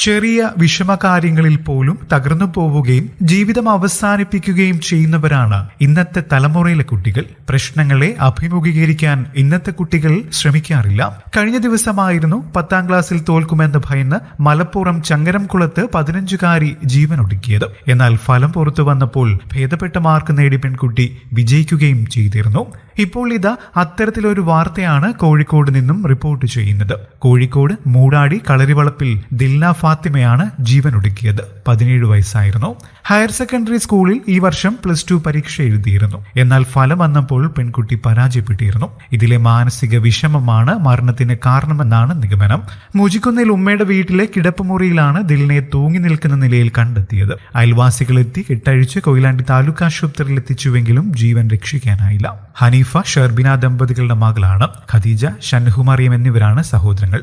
ചെറിയ വിഷമകാര്യങ്ങളിൽ പോലും തകർന്നു പോവുകയും ജീവിതം അവസാനിപ്പിക്കുകയും ചെയ്യുന്നവരാണ് ഇന്നത്തെ തലമുറയിലെ കുട്ടികൾ. പ്രശ്നങ്ങളെ അഭിമുഖീകരിക്കാൻ ഇന്നത്തെ കുട്ടികൾ ശ്രമിക്കാറില്ല. കഴിഞ്ഞ ദിവസമായിരുന്നു പത്താം ക്ലാസ്സിൽ തോൽക്കുമെന്ന് ഭയന്ന് മലപ്പുറം ചങ്ങരംകുളത്ത് പതിനഞ്ചുകാരി ജീവനൊടുക്കിയത്. എന്നാൽ ഫലം പുറത്തു വന്നപ്പോൾ ഭേദപ്പെട്ട മാർക്ക് നേടി പെൺകുട്ടി വിജയിക്കുകയും ചെയ്തിരുന്നു. ഇപ്പോൾ ഇതാ അത്തരത്തിലൊരു വാർത്തയാണ് കോഴിക്കോട് നിന്നും റിപ്പോർട്ട് ചെയ്യുന്നത്. കോഴിക്കോട് മൂടാടി കളരിവളപ്പിൽ ദിൽന ഫാത്തിമയാണ് ജീവൻ ഒടുക്കിയത് പതിനേഴ് വയസ്സായിരുന്നു. ഹയർ സെക്കൻഡറി സ്കൂളിൽ ഈ വർഷം പ്ലസ് ടു പരീക്ഷ എഴുതിയിരുന്നു. എന്നാൽ ഫലം വന്നപ്പോൾ പെൺകുട്ടി പരാജയപ്പെട്ടിരുന്നു. ഇതിലെ മാനസിക വിഷമമാണ് മരണത്തിന് കാരണമെന്നാണ് നിഗമനം. മുജിക്കുന്നിൽ ഉമ്മയുടെ വീട്ടിലെ കിടപ്പുമുറിയിലാണ് ദിലിനെ തൂങ്ങി നിൽക്കുന്ന നിലയിൽ കണ്ടെത്തിയത്. അയൽവാസികൾ എത്തി കെട്ടഴിച്ച് കൊയിലാണ്ടി താലൂക്ക് ആശുപത്രിയിൽ എത്തിച്ചുവെങ്കിലും ജീവൻ രക്ഷിക്കാനായില്ല. ഹനീഫ ഷർബിന ദമ്പതികളുടെ മകളാണ്. ഖദീജ ഷൻഹുമറിയം എന്നിവരാണ് സഹോദരങ്ങൾ.